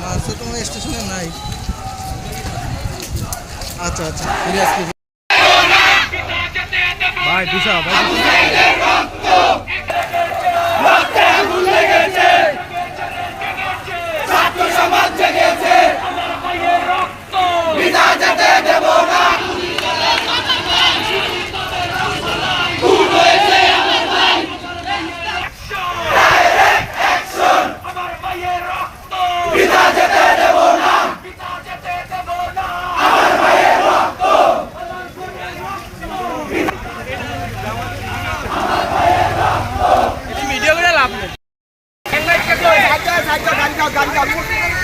মাসে তো স্টেশনে নাই আচ্ছা আচ্ছা ফিরে আসছি ভাই দিশা ভাই। 干掉！干掉！干掉ก